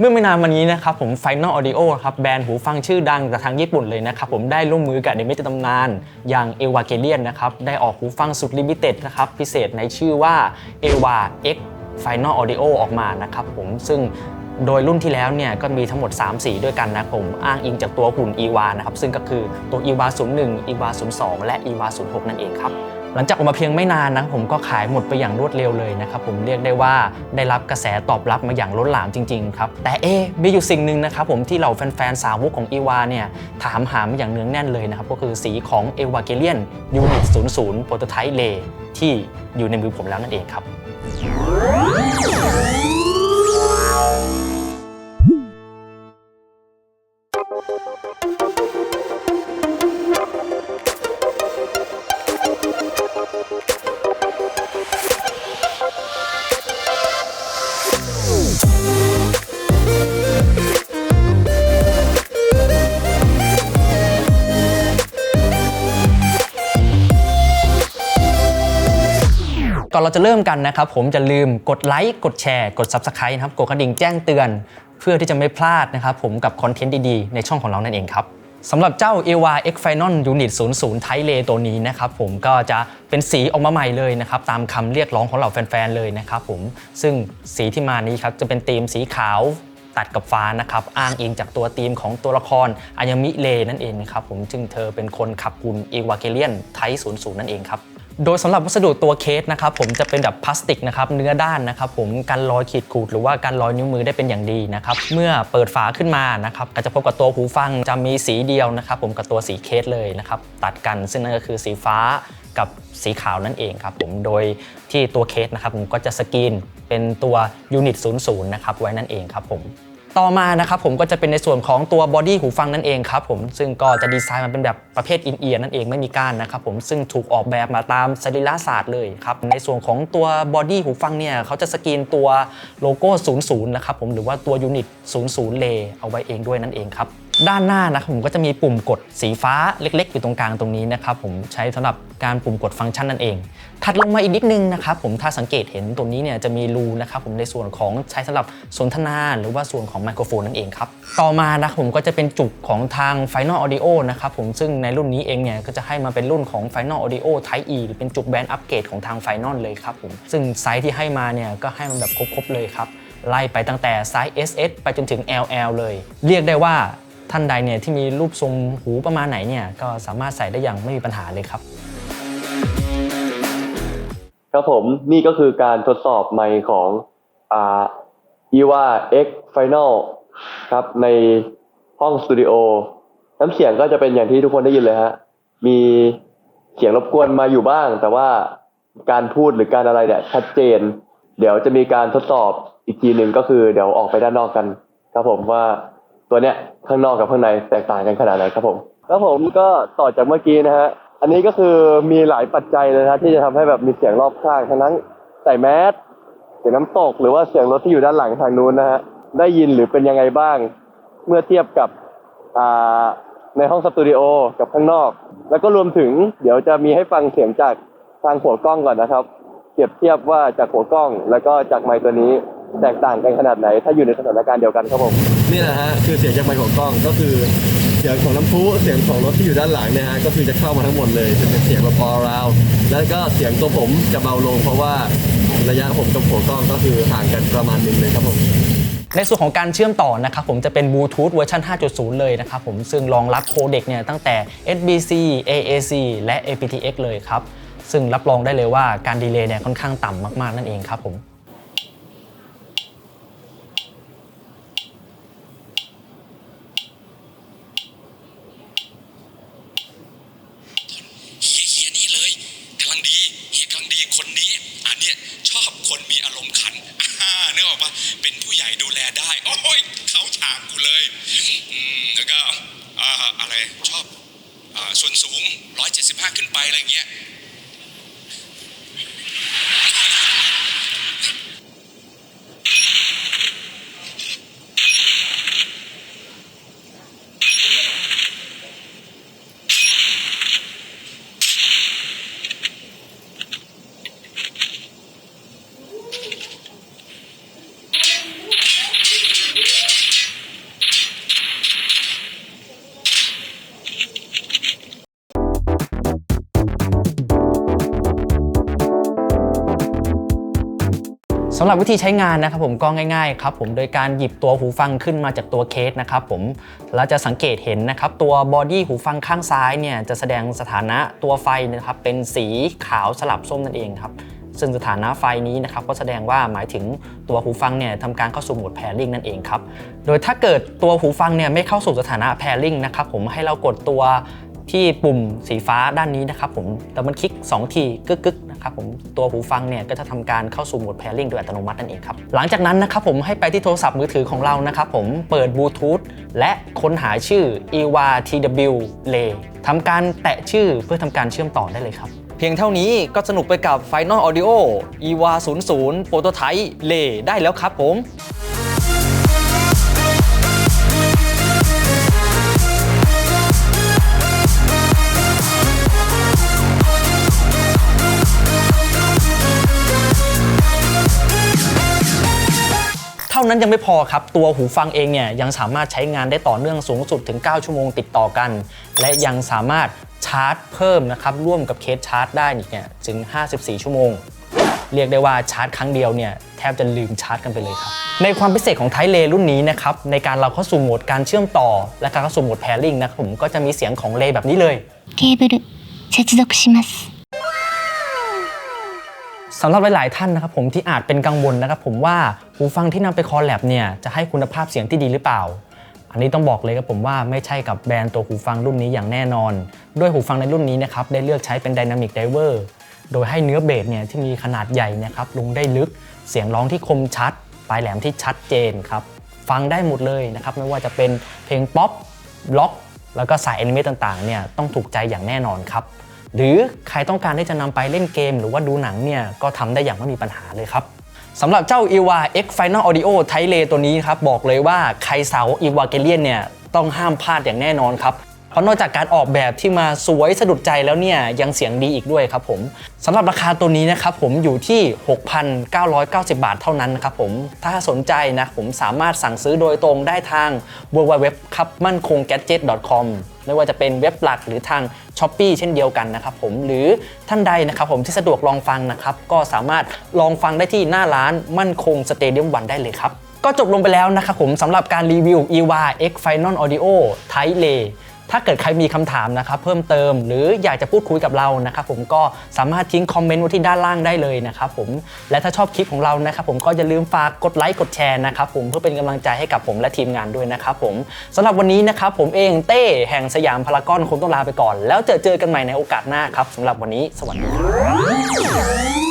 เมื่อไม่นานมานี้นะครับผม Final Audio ครับแบรนด์หูฟังชื่อดังจากทางญี่ปุ่นเลยนะครับผมได้ร่วมมือกับเดมิตตำนาน อย่าง e v a g e l i o n นนะครับได้ออกหูฟังสุดลิมิเต็ดนะครับพิเศษในชื่อว่า EVA X Final Audio ออกมานะครับผมซึ่งโดยรุ่นที่แล้วเนี่ยก็มีทั้งหมด 3 สีด้วยกันนะครับผมอ้างอิงจากตัวหุ่น EVA นะครับซึ่งก็คือตัว EVA 01 EVA 02และ EVA 06นั่นเองครับ หลังจากออกมาเพียงไม่นานนะผมก็ขายหมดไปอย่างรวดเร็วเลยนะครับผมเรียกได้ว่าได้รับกระแสตอบรับมาอย่างล้นหลามจริงๆครับแต่เอ๊ะมีอยู่สิ่งหนึ่งนะครับผมที่เหล่าแฟนๆสาวกของอีวาเนี่ยถามหามาอย่างเนืองแน่นเลยนะครับก็คือสีของ e v a g e l i o n Unit 00 Prototype Lay ที่อยู่ในมือผมแล้วนั่นเองครับ อนเราจะเริ่มกันนะครับผมจะลืมกดไลค์กดแชร์กด Subscribe นะครับกดกระดิ่งแจ้งเตือน เพื่อที่จะไม่พลาดนะครับผมกับคอนเทนต์ดีๆ ในช่องของเรานั่นเองครับสำหรับเจ้า e v a X Final Unit 00 Type Lay ตัวนี้นะครับผมก็จะเป็นสีออกมาใหม่เลยนะครับตามคำเรียกร้องของเหล่าแฟนๆเลยนะครับผมซึ่งสีที่มานี้ครับจะเป็นธีมสีขาวตัดกับฟ้านะครับอ้างอิงจากตัวธีมของตัวละครอายามิเลนั่นเองครับผมซึ่งเธอเป็นคนขับหุ่นอีวาเกเลียนไท00 นั่นเองครับ โดยสำหรับวัสดุตัวเคสนะครับผมจะเป็นแบบพลาสติกนะครับเนื้อด้านนะครับผมกันรอยขีดขูดหรือว่ากันรอยนิ้วมือได้เป็นอย่างดีนะครับเมื่อเปิดฝาขึ้นมานะครับก็จะพบกับตัวหูฟังจะมีสีเดียวนะครับผมกับตัวสีเคสเลยนะครับตัดกันซึ่งนั่นก็คือสีฟ้ากับสีขาวนั่นเองครับผมโดยที่ตัวเคสนะครับผมก็จะสกรีนเป็นตัวยูนิต00นะครับไว้นั่นเองครับผม ต่อมานะครับผมก็จะเป็นในส่วนของตัวบอดี้หูฟังนั่นเองครับผมซึ่งก็จะดีไซน์มาเป็นแบบประเภทอินเอียร์นั่นเองไม่มีก้านนะครับผมซึ่งถูกออกแบบมาตามสรีระศาสตร์เลยครับในส่วนของตัวบอดี้หูฟังเนี่ยเขาจะสกรีนตัวโลโก้ 00 นะครับผมหรือว่าตัวยูนิต 00 เลเอาไว้เองด้วยนั่นเองครับ ด้านหน้านะครับผมก็จะมีปุ่มกดสีฟ้าเล็ก ๆ อยู่ตรงกลางตรงนี้นะครับผมใช้สำหรับการปุ่มกดฟังก์ชันนั่นเอง ถัดลงมาอีกนิดนึงนะครับผมถ้าสังเกตเห็นตรงนี้เนี่ยจะมีรูนะครับผมในส่วนของใช้สำหรับสนทนา หรือว่าส่วนของไมโครโฟนนั่นเองครับต่อมานะครับผมก็จะเป็นจุกของทาง Final Audio นะครับผมซึ่งในรุ่นนี้เองเนี่ยก็จะให้มาเป็นรุ่นของ Final Audio Type E หรือเป็นจุกแบนด์อัปเกรดของทาง Final เลยครับผมซึ่งไซส์ที่ให้มาเนี่ยก็ให้มันแบบครบๆเลยครับไล่ไปตั้งแต่ไซส์ SS ไปจนถึง LL เลย เรียกได้ว่า ท่านใดเนี่ยที่มีรูปทรงหูประมาณไหนเนี่ยก็สามารถใส่ได้อย่างไม่มีปัญหาเลยครับ ครับผมนี่ก็คือการทดสอบไมค์ของอ่า EVA X Final ครับในห้องสตูดิโอน้ำเสียงก็จะเป็นอย่างที่ทุกคนได้ยินเลยฮะมีเสียงรบกวนมาอยู่บ้าง แต่ว่าการพูดหรือการอะไรเนี่ยชัดเจน เดี๋ยวจะมีการทดสอบอีกทีหนึ่งก็คือเดี๋ยวออกไปด้านนอกกัน ครับผมว่า ตัวเนี้ยข้างนอกกับข้างในแตกต่างกันขนาดไหนครับผมครับผมก็ต่อจากเมื่อกี้นะฮะอันนี้ก็คือมีหลายปัจจัยเลยนะที่จะทำให้แบบมีเสียงรอบข้างทั้งนั้นใส่แมสเสียงน้ำตกหรือว่าเสียงรถที่อยู่ด้านหลังทางนู้นนะฮะได้ยินหรือเป็นยังไงบ้าง เมื่อเทียบกับอ่าในห้องสตูดิโอกับข้างนอก แล้วก็รวมถึงเดี๋ยวจะมีให้ฟังเสียงจากทางหัวกล้องก่อนนะครับเปรียบเทียบว่าจากหัวกล้อง แล้วก็จากไมค์ตัวนี้แตกต่างกันขนาดไหน ถ้าอยู่ในสถานการณ์เดียวกันครับผม นี่แหละฮะคือเสียงจากไมค์ของกล้องก็คือเสียงของน้ำพุเสียงของรถที่อยู่ด้านหลังเนี่ยฮะก็คือจะเข้ามาทั้งหมดเลยจะเป็นเสียงแบบ all around แล้วก็เสียงตัวผมจะเบาลง เพราะว่าระยะผมกับหัวกล้องก็คือห่างกันประมาณหนึงเลยครับผมในส่วนของการเชื่อมต่อนะครับผมจะเป็นบลูทูธเวอร์ชัน5.0 เลยนะครับผมซึ่งรองรับโคเด็กเนี่ยตั้งแต่ SBC AAC และ aptX เลยครับ ซึ่งรับรองได้เลยว่าการดีเลย์เนี่ยค่อนข้างต่ำมากๆนั่นเองครับผม เฮียเฮียนี่เลยกำลังดีเฮียกำลังดีคนนี้อันเนี้ยชอบคนมีอารมณ์ขันอ่านึกออกปะเป็นผู้ใหญ่ดูแลได้ โอ้ยเขาฉากกูเลยอืมแล้วก็อ่าอะไรชอบอ่า ส่วนสูง 175 ขึ้นไปอะไรเงี้ย สำหรับวิธีใช้งานนะครับผมก็ง่ายๆครับผมโดยการหยิบตัวหูฟังขึ้นมาจากตัวเคสนะครับผมแล้วจะสังเกตเห็นนะครับตัวบอดี้หูฟังข้างซ้ายเนี่ยจะแสดงสถานะตัวไฟนะครับเป็นสีขาวสลับส้มนั่นเองครับซึ่งสถานะไฟนี้นะครับก็แสดงว่าหมายถึงตัวหูฟังเนี่ยทำการเข้าสู่โหมด pairing นั่นเองครับ โดยถ้าเกิดตัวหูฟังเนี่ยไม่เข้าสู่สถานะ pairing นะครับผมให้เรากดตัว ที่ปุ่มสีฟ้าด้านนี้นะครับผมแต่มันคลิก 2 ทีกึกกึกๆนะครับผมตัวหูฟังเนี่ยก็จะทำการเข้าสู่โหมด pairing โดยอัตโนมัตินั่นเองครับ หลังจากนั้นนะครับผมให้ไปที่โทรศัพท์มือถือของเรานะครับผมเปิดบลูทูธและค้นหาชื่อ ewa tw lay ทำการแตะชื่อเพื่อทำการเชื่อมต่อได้เลยครับ เพียงเท่านี้ก็สนุกไปกับ Final Audio EVA 00 Prototype Lay ได้แล้วครับผม นั้นยังไม่พอครับ ตัวหูฟังเองเนี่ยยังสามารถใช้งานได้ต่อเนื่องสูงสุดถึง 9 ชั่วโมงติดต่อกัน และยังสามารถชาร์จเพิ่มนะครับร่วมกับเคสชาร์จได้อีกเนี่ยถึง 54 ชั่วโมง เรียกได้ว่าชาร์จครั้งเดียวเนี่ยแทบจะลืมชาร์จกันไปเลยครับ ในความพิเศษของไทเลรุ่นนี้นะครับในการเราเข้าสู่โหมดการเชื่อมต่อ และการเข้าสู่โหมด pairing นะครับผมก็จะมีเสียงของเลแบบนี้เลย ケーブル接続します สำหรับหลาย ๆ ท่านนะครับผมที่อาจเป็นกังวลนะครับผมว่าหูฟังที่นำไปคอลแลบเนี่ยจะให้คุณภาพเสียงที่ดีหรือเปล่า อันนี้ต้องบอกเลยครับผมว่าไม่ใช่กับแบรนด์ตัวหูฟังรุ่นนี้อย่างแน่นอน ด้วยหูฟังในรุ่นนี้นะครับได้เลือกใช้เป็น Dynamic Driver โดยให้เนื้อเบสเนี่ยที่มีขนาดใหญ่นะครับลงได้ลึกเสียงร้องที่คมชัด ปลายแหลมที่ชัดเจนครับฟังได้หมดเลยนะครับไม่ว่าจะเป็นเพลงป๊อปล็อกแล้วก็สายแอนิเมตต่าง ๆ เนี่ยต้องถูกใจอย่างแน่นอนครับ หรือใครต้องการที่จะนำไปเล่นเกม หรือว่าดูหนังเนี่ยก็ทำได้อย่างไม่มีปัญหาเลยครับสำหรับเจ้า EVA X Final Audio t i l e ตัวนี้ครับบอกเลยว่าใครสาว EVA g a l i a n เนี่ยต้องห้ามพลาดอย่างแน่นอนครับเพราะนอกจากการออกแบบที่มาสวยสะดุดใจแล้วเนี่ยยังเสียงดีอีกด้วยครับผมสำหรับราคาตัวนี้นะครับผมอยู่ที่ 6,990 บาทเท่านั้นนะครับผมถ้าสนใจนะผมสามารถสั่งซื้อโดยตรงได้ทาง www ครับมั่นคง gadget com ไม่ว่าจะเป็นเว็บหลักหรือทาง s h อ p e e เช่นเดียวกันนะครับผมหรือท่านใดนะครับผมที่สะดวกลองฟังนะครับก็สามารถลองฟังได้ที่หน้าร้านมั่นคงสเตเดียมวันได้เลยครับก็จบลงไปแล้วนะครับผมสำหรับการรีวิว EVA X Final Audio t i l e ถ้าเกิดใครมีคำถามนะครับเพิ่มเติม หรืออยากจะพูดคุยกับเรานะครับผมก็สามารถทิ้งคอมเมนต์ไว้ที่ด้านล่างได้เลยนะครับผมและถ้าชอบคลิปของเรานะครับผมก็อย่าลืมฝากกดไลค์กดแชร์นะครับผมเพื่อเป็นกำลังใจให้กับผมและทีมงานด้วยนะครับผมสำหรับวันนี้นะครับผมเองเต้แห่งสยามพารากอนคงต้องลาไปก่อน แล้วเจอเจอกันใหม่ในโอกาสหน้าครับสำหรับวันนี้สวัสดีครับ